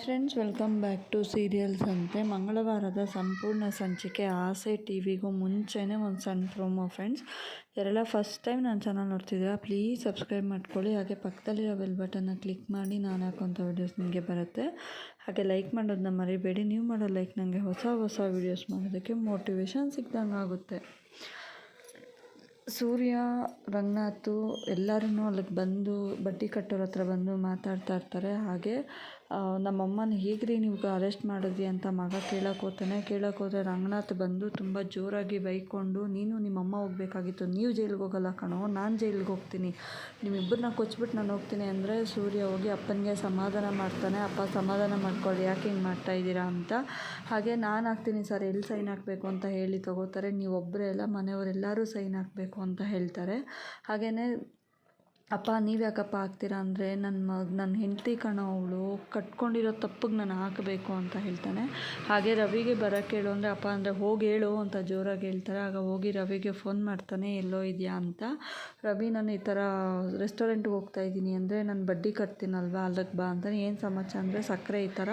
Friends welcome back to serials ಅಂತೆ ಮಂಗಳವಾರದ ಸಂಪೂರ್ಣ ಸಂಚಿಕೆ ಆಸೆ ಟಿ ವಿಗೂ ಮುಂಚೆನೇ ಒಂದು ಸಣ್ಣ ಪ್ರೋಮೋ ಫ್ರೆಂಡ್ಸ್ ಯಾರೆಲ್ಲ ಫಸ್ಟ್ ಟೈಮ್ ನನ್ನ ಚಾನಲ್ ನೋಡ್ತಿದ್ದೀರಾ ಪ್ಲೀಸ್ ಸಬ್ಸ್ಕ್ರೈಬ್ ಮಾಡ್ಕೊಳ್ಳಿ ಹಾಗೆ ಪಕ್ಕದಲ್ಲಿರೋ ಬೆಲ್ ಬಟನ್ನ ಕ್ಲಿಕ್ ಮಾಡಿ ನಾನು ಹಾಕೋಂಥ ವೀಡಿಯೋಸ್ ನಿಮಗೆ ಬರುತ್ತೆ ಹಾಗೆ ಲೈಕ್ ಮಾಡೋದನ್ನ ಮರಿಬೇಡಿ ನೀವು ಮಾಡೋ ಲೈಕ್ ನನಗೆ ಹೊಸ ಹೊಸ ವೀಡಿಯೋಸ್ ಮಾಡೋದಕ್ಕೆ ಮೋಟಿವೇಶನ್ ಸಿಕ್ದಂಗೆ ಆಗುತ್ತೆ ಸೂರ್ಯ ರಂಗನಾಥು ಎಲ್ಲರೂ ಅಲ್ಲಿಗೆ ಬಂದು ಬಡ್ಡಿ ಕಟ್ಟೋರ ಹತ್ರ ಬಂದು ಮಾತಾಡ್ತಾ ಇರ್ತಾರೆ ಹಾಗೆ ನಮ್ಮಮ್ಮನ ಹೇಗ್ರಿ ನೀವು ಅರೆಸ್ಟ್ ಮಾಡಿದ್ರಿ ಅಂತ ಮಗ ಕೇಳಕ್ಕೆ ಹೋಗ್ತಾನೆ. ಕೇಳಕ್ಕೆ ಹೋದರೆ ರಂಗನಾಥ್ ಬಂದು ತುಂಬ ಜೋರಾಗಿ ಬೈಕೊಂಡು, ನೀನು ನಿಮ್ಮಮ್ಮ ಹೋಗ್ಬೇಕಾಗಿತ್ತು. ನೀವು ಜೈಲಿಗೆ ಹೋಗಲ್ಲ ಕಣೋ. ನಾನು ಜೈಲಿಗೆ ಹೋಗ್ತೀನಿ. ನಿಮ್ಮಿಬ್ಬರನ್ನ ಕೊಚ್ಬಿಟ್ಟು ನಾನು ಹೋಗ್ತೀನಿ ಅಂದರೆ ಸೂರ್ಯ ಹೋಗಿ ಅಪ್ಪನಿಗೆ ಸಮಾಧಾನ ಮಾಡ್ತಾನೆ. ಅಪ್ಪ, ಸಮಾಧಾನ ಮಾಡ್ಕೊಳ್ಳಿ. ಯಾಕೆ ಹಿಂಗೆ ಮಾಡ್ತಾ ಇದ್ದೀರಾ? ಅಂತ. ಹಾಗೆ, ನಾನು ಹಾಕ್ತೀನಿ ಸರ್. ಎಲ್ಲಿ ಸೈನ್ ಹಾಕಬೇಕು? ಅಂತ ಹೇಳಿ ತಗೋತಾರೆ. ನೀವು ಒಬ್ಬರೇ ಎಲ್ಲ ಮನೆಯವರೆಲ್ಲರೂ ಸೈನ್ ಹಾಕಬೇಕು ಅಂತ ಹೇಳ್ತಾರೆ. ಹಾಗೆಯೇ ಅಪ್ಪ, ನೀವು ಯಾಕಪ್ಪ ಹಾಕ್ತೀರಾ ಅಂದರೆ ನನ್ನ ಮಗ ನನ್ನ ಹೆಂಡತಿ ಕಣೋ ಅವಳು ಕಟ್ಕೊಂಡಿರೋ ತಪ್ಪಿಗೆ ನಾನು ಹಾಕಬೇಕು ಅಂತ ಹೇಳ್ತಾನೆ. ಹಾಗೆ ರವಿಗೆ ಬರೋಕ್ಕೆ ಹೇಳು ಅಂದರೆ, ಅಪ್ಪ, ಅಂದರೆ ಹೋಗಿ ಹೇಳು ಅಂತ ಜೋರಾಗಿ ಹೇಳ್ತಾರೆ. ಆಗ ಹೋಗಿ ರವಿಗೆ ಫೋನ್ ಮಾಡ್ತಾನೆ, ಎಲ್ಲೋ ಇದೆಯಾ? ಅಂತ. ರವಿ, ನಾನು ಈ ಥರ ರೆಸ್ಟೋರೆಂಟ್ಗೆ ಹೋಗ್ತಾ ಇದ್ದೀನಿ ಅಂದರೆ, ನಾನು ಬಡ್ಡಿ ಕಟ್ತೀನಲ್ವ ಅಲ್ಲಿಗೆ ಬಾ ಅಂತಾನೆ. ಏನು ಸಮಾಚಾರ ಅಂದರೆ, ಸಕ್ಕರೆ ಈ ಥರ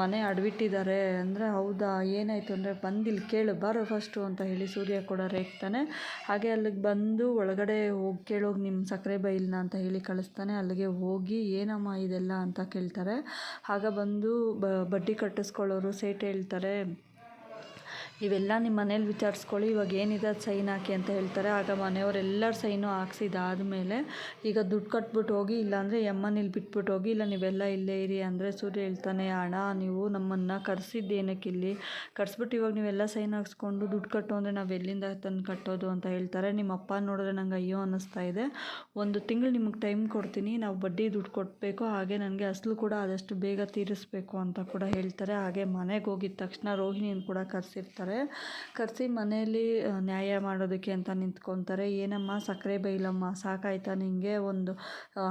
ಮನೆ ಅಡ್ಬಿಟ್ಟಿದ್ದಾರೆ ಅಂದರೆ, ಹೌದಾ, ಏನಾಯಿತು? ಅಂದರೆ, ಬಂದು ಕೇಳು, ಬಾರೋ ಫಸ್ಟು ಅಂತ ಹೇಳಿ ಸೂರ್ಯ ಕೂಡ ರೇಗ್ತಾನೆ. ಹಾಗೆ ಅಲ್ಲಿಗೆ ಬಂದು ಒಳಗಡೆ ಹೋಗಿ, ಕೇಳೋಗಿ ನಿಮ್ಮ ಸಕ್ಕರೆ ಬೈಲ್ನ ಅಂತ ಹೇಳಿ ಕಳಿಸ್ತಾನೆ, ಅಲ್ಲಿಗೆ ಹೋಗಿ ಏನಮ್ಮ ಇದೆಲ್ಲ ಅಂತ ಕೇಳ್ತಾರೆ. ಆಗ ಬಂದು ಬಡ್ಡಿ ಕಟ್ಟಿಸ್ಕೊಳ್ಳೋರು ಸೇಟ್ ಹೇಳ್ತಾರೆ ಇವೆಲ್ಲ ನಿಮ್ಮ ಮನೇಲಿ ವಿಚಾರಿಸ್ಕೊಳ್ಳಿ. ಇವಾಗ ಏನಿದೆ ಅದು ಸೈನ್ ಹಾಕಿ ಅಂತ ಹೇಳ್ತಾರೆ. ಆಗ ಮನೆಯವರೆಲ್ಲರ ಸೈನು ಹಾಕ್ಸಿದಾದ್ಮೇಲೆ ಈಗ ದುಡ್ಡು ಕಟ್ಬಿಟ್ಟು ಹೋಗಿ, ಇಲ್ಲಾಂದರೆ ಯಮ್ಮನ ಇಲ್ಲಿ ಬಿಟ್ಬಿಟ್ಟು ಹೋಗಿ, ಇಲ್ಲ ನೀವೆಲ್ಲ ಇಲ್ಲೇ ಇರಿ ಅಂದರೆ ಸೂರ್ಯ ಹೇಳ್ತಾನೆ, ಅಣ್ಣ, ನೀವು ನಮ್ಮನ್ನು ಕರೆಸಿದ್ದು ಏನಕ್ಕೆ ಇಲ್ಲಿ? ಕರೆಸ್ಬಿಟ್ಟು ಇವಾಗ ನೀವೆಲ್ಲ ಸೈನ್ ಹಾಕ್ಸ್ಕೊಂಡು ದುಡ್ಡು ಕಟ್ಟು ಅಂದರೆ ನಾವು ಎಲ್ಲಿಂದ ತಂದು ಕಟ್ಟೋದು ಅಂತ ಹೇಳ್ತಾರೆ. ನಿಮ್ಮ ಅಪ್ಪ ನೋಡಿದ್ರೆ ನಂಗೆ ಅಯ್ಯೋ ಅನ್ನಿಸ್ತಾ ಇದೆ. ಒಂದು ತಿಂಗಳು ನಿಮಗೆ ಟೈಮ್ ಕೊಡ್ತೀನಿ, ನಾವು ಬಡ್ಡಿ ದುಡ್ಡು ಕೊಡಬೇಕು ಹಾಗೆ ನನಗೆ ಅಸಲು ಕೂಡ ಆದಷ್ಟು ಬೇಗ ತೀರಿಸ್ಬೇಕು ಅಂತ ಕೂಡ ಹೇಳ್ತಾರೆ. ಹಾಗೆ ಮನೆಗೆ ಹೋಗಿದ ತಕ್ಷಣ ರೋಹಿಣಿಯನ್ನು ಕೂಡ ಕರೆಸಿರ್ತಾರೆ. ಕರೆಸಿ ಮನೆಯಲ್ಲಿ ನ್ಯಾಯ ಮಾಡೋದಕ್ಕೆ ಅಂತ ನಿಂತ್ಕೊತಾರೆ. ಏನಮ್ಮ, ಸಕ್ಕರೆ ಬೈಲಮ್ಮ, ಸಾಕಾಯ್ತಾ ನಿನಗೆ ಒಂದು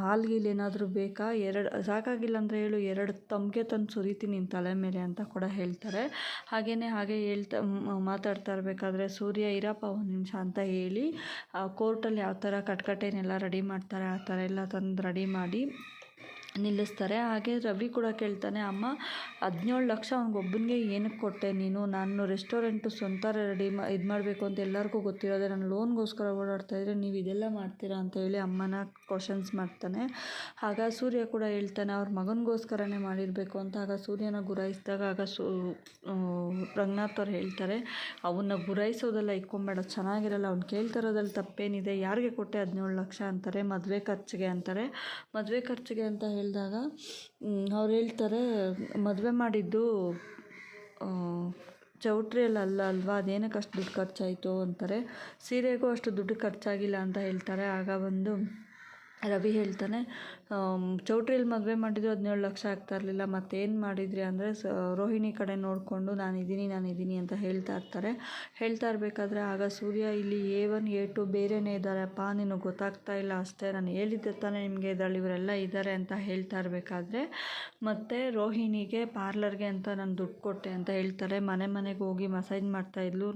ಹಾಲು ಗೀಲು ಏನಾದರೂ ಬೇಕಾ? ಎರಡು ಸಾಕಾಗಿಲ್ಲ ಅಂದರೆ ಹೇಳು, ಎರಡು ತಮಗೆ ತಂದು ಸುರಿತೀನಿ ನಿನ್ನ ತಲೆ ಮೇಲೆ ಅಂತ ಕೂಡ ಹೇಳ್ತಾರೆ. ಹಾಗೆಯೇ ಹಾಗೆ ಹೇಳ್ತಾ ಮಾತಾಡ್ತಾ ಇರಬೇಕಾದ್ರೆ, ಸೂರ್ಯ, ಇರಪ್ಪ, ಒಂದು ನಿಮಿಷ ಅಂತ ಹೇಳಿ ಕೋರ್ಟಲ್ಲಿ ಯಾವ ಥರ ಕಟ್ಕಟ್ಟೆನೆಲ್ಲ ರೆಡಿ ಮಾಡ್ತಾರೆ, ಆ ಥರ ಎಲ್ಲ ತಂದು ರೆಡಿ ಮಾಡಿ ನಿಲ್ಲಿಸ್ತಾರೆ. ಹಾಗೆ ರವಿ ಕೂಡ ಕೇಳ್ತಾನೆ, ಅಮ್ಮ ಹದಿನೇಳು ಲಕ್ಷ ಅವ್ನಿಗೊಬ್ಬನಿಗೆ ಏನಕ್ಕೆ ಕೊಟ್ಟೆ ನೀನು? ನಾನು ರೆಸ್ಟೋರೆಂಟು ಸ್ವಂತ ರೆಡಿ ಮಾ, ಇದು ಮಾಡಬೇಕು ಅಂತ ಎಲ್ಲರಿಗೂ ಗೊತ್ತಿರೋದೆ. ನಾನು ಲೋನ್ಗೋಸ್ಕರ ಓಡಾಡ್ತಾಯಿದ್ರೆ ನೀವು ಇದೆಲ್ಲ ಮಾಡ್ತೀರಾ ಅಂತ ಹೇಳಿ ಅಮ್ಮನ ಕ್ವಶನ್ಸ್ ಮಾಡ್ತಾನೆ. ಆಗ ಸೂರ್ಯ ಕೂಡ ಹೇಳ್ತಾನೆ, ಅವ್ರ ಮಗನಿಗೋಸ್ಕರನೇ ಮಾಡಿರಬೇಕು ಅಂತ. ಆಗ ಸೂರ್ಯನ ಗುರಾಯಿಸಿದಾಗ ಆಗ ಸೂ ರಂಗನಾಥ್ ಅವ್ರು ಹೇಳ್ತಾರೆ, ಅವನ್ನ ಗುರಾಯಿಸೋದೆಲ್ಲ ಇಕ್ಕೊಂಬೇಡ, ಚೆನ್ನಾಗಿರಲ್ಲ. ಅವ್ನು ಕೇಳ್ತಿರೋದ್ರಲ್ಲಿ ತಪ್ಪೇನಿದೆ. ಯಾರಿಗೆ ಕೊಟ್ಟೆ ಹದಿನೇಳು ಲಕ್ಷ? ಅಂತಾರೆ. ಮದುವೆ ಖರ್ಚಿಗೆ ಅಂತಾರೆ. ಮದುವೆ ಖರ್ಚಿಗೆ ಅಂತ ಹೇಳಿದಾಗ ಅವ್ರು ಹೇಳ್ತಾರೆ, ಮದುವೆ ಮಾಡಿದ್ದು ಚೌಟ್ರಿಯಲ್ಲಿ ಅಲ್ಲ ಅಲ್ವಾ? ಅದೇನಕ್ಕೆ ಅಷ್ಟು ದುಡ್ಡು ಖರ್ಚಾಯಿತು ಅಂತಾರೆ. ಸೀರೆಗೂ ಅಷ್ಟು ದುಡ್ಡು ಖರ್ಚಾಗಿಲ್ಲ ಅಂತ ಹೇಳ್ತಾರೆ. ಆಗ ಬಂದು ರವಿ ಹೇಳ್ತಾನೆ ಚೌಟ್ರಿಲಿ ಮದುವೆ ಮಾಡಿದ್ರು ಹದಿನೇಳು ಲಕ್ಷ ಆಗ್ತಾ ಇರಲಿಲ್ಲ, ಮತ್ತೇನು ಮಾಡಿದ್ರಿ ಅಂದರೆ, ಸ, ರೋಹಿಣಿ ಕಡೆ ನೋಡಿಕೊಂಡು ನಾನಿದ್ದೀನಿ ನಾನಿದ್ದೀನಿ ಅಂತ ಹೇಳ್ತಾ ಇರ್ತಾರೆ. ಹೇಳ್ತಾ ಇರಬೇಕಾದ್ರೆ, ಆಗ ಸೂರ್ಯ ಇಲ್ಲಿ ಎ ಒನ್ ಎ ಟು ಬೇರೆಯೇ ಇದ್ದಾರಪ್ಪ ನಿನಗೆ ಗೊತ್ತಾಗ್ತಾ ಇಲ್ಲ ಅಷ್ಟೇ, ನಾನು ಹೇಳಿದ್ದೆ ತಾನೇ ನಿಮಗೆ ಇದರಲ್ಲಿ ಇವರೆಲ್ಲ ಇದ್ದಾರೆ ಅಂತ ಹೇಳ್ತಾ ಇರಬೇಕಾದ್ರೆ, ಮತ್ತು ರೋಹಿಣಿಗೆ ಪಾರ್ಲರ್ಗೆ ಅಂತ ನಾನು ದುಡ್ಡು ಕೊಟ್ಟೆ ಅಂತ ಹೇಳ್ತಾರೆ. ಮನೆ ಮನೆಗೆ ಹೋಗಿ ಮಸಾಜ್ ಮಾಡ್ತಾಯಿದ್ಲು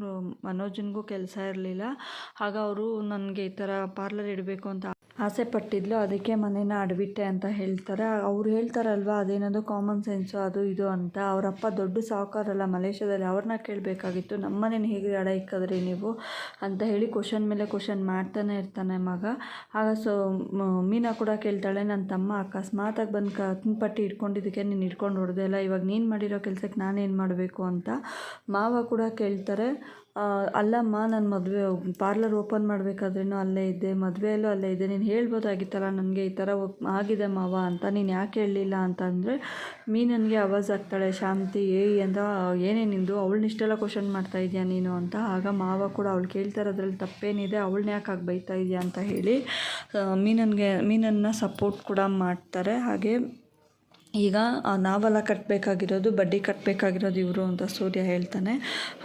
ಮನೋಜನಿಗೂ ಕೆಲಸ ಇರಲಿಲ್ಲ. ಆಗ ಅವರು ನನಗೆ ಈ ಥರ ಪಾರ್ಲರ್ ಇಡಬೇಕು ಅಂತ ಆಸೆ ಪಟ್ಟಿದ್ಲು ಅದಕ್ಕೆ ಮನೇನ ಅಡವಿಟ್ಟೆ ಅಂತ ಹೇಳ್ತಾರೆ. ಅವ್ರು ಹೇಳ್ತಾರಲ್ವ, ಅದೇನದು ಕಾಮನ್ ಸೆನ್ಸು ಅದು ಇದು ಅಂತ. ಅವರಪ್ಪ ದೊಡ್ಡ ಸಾಹುಕಾರಲ್ಲ ಮಲೇಷ್ಯಾದಲ್ಲಿ, ಅವ್ರನ್ನ ಕೇಳಬೇಕಾಗಿತ್ತು. ನಮ್ಮ ಮನೇನ ಹೇಗೆ ಅಡ ಇಕ್ಕಿದ್ರಿ ನೀವು? ಅಂತ ಹೇಳಿ ಕ್ವಶನ್ ಮೇಲೆ ಕ್ವಶನ್ ಮಾಡ್ತಾನೆ ಇರ್ತಾನೆ ಮಗ. ಆಗ ಸೊ ಮೀನಾ ಕೂಡ ಕೇಳ್ತಾಳೆ ನನ್ನ ತಮ್ಮ ಅಕಸ್ಮಾತಾಗಿ ಬಂದು ಕತ್ನ ಪಟ್ಟಿ ಇಟ್ಕೊಂಡಿದ್ದಕ್ಕೆ ನೀನು ಇಟ್ಕೊಂಡು ಹೊಡೆದೆ ಇಲ್ಲ ಇವಾಗ ನೀನು ಮಾಡಿರೋ ಕೆಲಸಕ್ಕೆ ನಾನೇನು ಮಾಡಬೇಕು? ಅಂತ ಮಾವ ಕೂಡ ಕೇಳ್ತಾರೆ. ಅಲ್ಲಮ್ಮ, ನಾನು ಮದುವೆ ಪಾರ್ಲರ್ ಓಪನ್ ಮಾಡಬೇಕಾದ್ರೂ ಅಲ್ಲೇ ಇದ್ದೆ, ಮದುವೆಯಲ್ಲೂ ಅಲ್ಲೇ ಇದ್ದೆ. ನೀನು ಹೇಳ್ಬೋದಾಗಿತ್ತಲ್ಲ ನನಗೆ ಈ ಥರ ಆಗಿದೆ ಮಾವ ಅಂತ. ನೀನು ಯಾಕೆ ಹೇಳಲಿಲ್ಲ ಅಂತಂದರೆ, ಮೀನನಿಗೆ ಆವಾಜ್ ಆಗ್ತಾಳೆ, ಶಾಂತಿ, ಏಯ್ ಅಂತ, ಏನೇ ನಿಂದು ಅವಳನ್ನಿಷ್ಟೆಲ್ಲ ಕ್ವಶನ್ ಮಾಡ್ತಾ ಇದೆಯಾ ನೀನು ಅಂತ. ಆಗ ಮಾವ ಕೂಡ ಅವಳು ಕೇಳ್ತಾರೆ ಅದರಲ್ಲಿ ತಪ್ಪೇನಿದೆ ಅವಳನ್ನ ಯಾಕೆ ಆಗಿ ಬೈತಾ ಇದೆಯಾ ಅಂತ ಹೇಳಿ ಮೀನನ್ಗೆ, ಮೀನನ್ನು ಸಪೋರ್ಟ್ ಕೂಡ ಮಾಡ್ತಾರೆ. ಹಾಗೆ ಈಗ ನಾವೆಲ್ಲ ಕಟ್ಟಬೇಕಾಗಿರೋದು ಬಡ್ಡಿ ಕಟ್ಟಬೇಕಾಗಿರೋದು ಇವರು ಅಂತ ಸೂರ್ಯ ಹೇಳ್ತಾನೆ.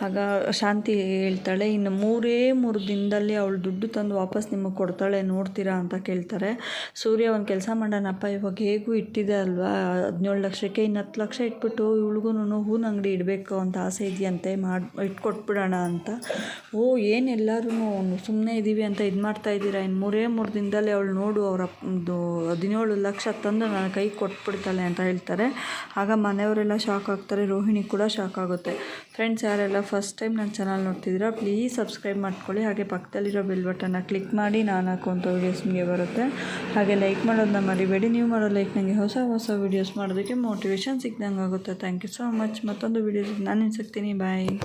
ಆಗ ಶಾಂತಿ ಹೇಳ್ತಾಳೆ, ಇನ್ನು ಮೂರೇ ಮೂರು ದಿನದಲ್ಲಿ ಅವಳು ದುಡ್ಡು ತಂದು ವಾಪಸ್ ನಿಮಗೆ ಕೊಡ್ತಾಳೆ, ನೋಡ್ತೀರಾ ಅಂತ ಕೇಳ್ತಾರೆ. ಸೂರ್ಯ ಒಂದು ಕೆಲಸ ಮಾಡೋಣಪ್ಪ ಇವಾಗ ಹೇಗೂ ಇಟ್ಟಿದೆ ಅಲ್ವಾ? ಹದಿನೇಳು ಲಕ್ಷಕ್ಕೆ ಇನ್ನು ಹತ್ತು ಲಕ್ಷ ಇಟ್ಬಿಟ್ಟು ಇವಳಿಗೂ ಹೂವಿನ ಅಂಗಡಿ ಇಡಬೇಕು ಅಂತ ಆಸೆ ಇದೆಯಂತೆ, ಮಾಡಿ, ಇಟ್ಕೊಟ್ಬಿಡೋಣ ಅಂತ. ಓ, ಏನು ಎಲ್ಲರೂ ಸುಮ್ಮನೆ ಇದ್ದೀವಿ ಅಂತ ಇದು ಮಾಡ್ತಾ ಇದ್ದೀರಾ? ಇನ್ನು ಮೂರೇ ಮೂರು ದಿನದಲ್ಲಿ ಅವಳು ನೋಡು, ಅವರ ಹದಿನೇಳು ಲಕ್ಷ ತಂದು ನನ್ನ ಕೈಗೆ ಕೊಟ್ಬಿಡ್ತಾಳೆ ಅಂತ. ಅಂತ ಹೇಳ್ತಾರೆ. ಆಗ ಮನೆಯವರೆಲ್ಲ ಶಾಕ್ ಆಗ್ತಾರೆ. ರೋಹಿಣಿ ಕೂಡ ಶಾಕ್ ಆಗುತ್ತೆ. ಫ್ರೆಂಡ್ಸ್ ಯಾರೆಲ್ಲ ಫಸ್ಟ್ ಟೈಮ್ ನನ್ನ ಚಾನಲ್ ನೋಡ್ತಿದ್ದೀರಾ ಪ್ಲೀಸ್ ಸಬ್ಸ್ಕ್ರೈಬ್ ಮಾಡ್ಕೊಳ್ಳಿ. ಹಾಗೆ ಪಕ್ಕದಲ್ಲಿರೋ ಬೆಲ್ ಬಟನ್ನ ಕ್ಲಿಕ್ ಮಾಡಿ ನಾನು ಹಾಕುವಂಥ ವೀಡಿಯೋಸ್ ನಿಮಗೆ ಬರುತ್ತೆ. ಹಾಗೆ ಲೈಕ್ ಮಾಡೋದನ್ನ ಮರಿಬೇಡಿ. ನೀವು ಮಾಡೋ ಲೈಕ್ ನನಗೆ ಹೊಸ ಹೊಸ ವೀಡಿಯೋಸ್ ಮಾಡೋದಕ್ಕೆ ಮೋಟಿವೇಶನ್ ಸಿಗ್ದಂಗೆ ಆಗುತ್ತೆ ಥ್ಯಾಂಕ್ ಯು ಸೊ ಮಚ್ ಮತ್ತೊಂದು ವೀಡಿಯೋಸ್ ನಾನು ಸಿಗ್ತೀನಿ ಬಾಯ್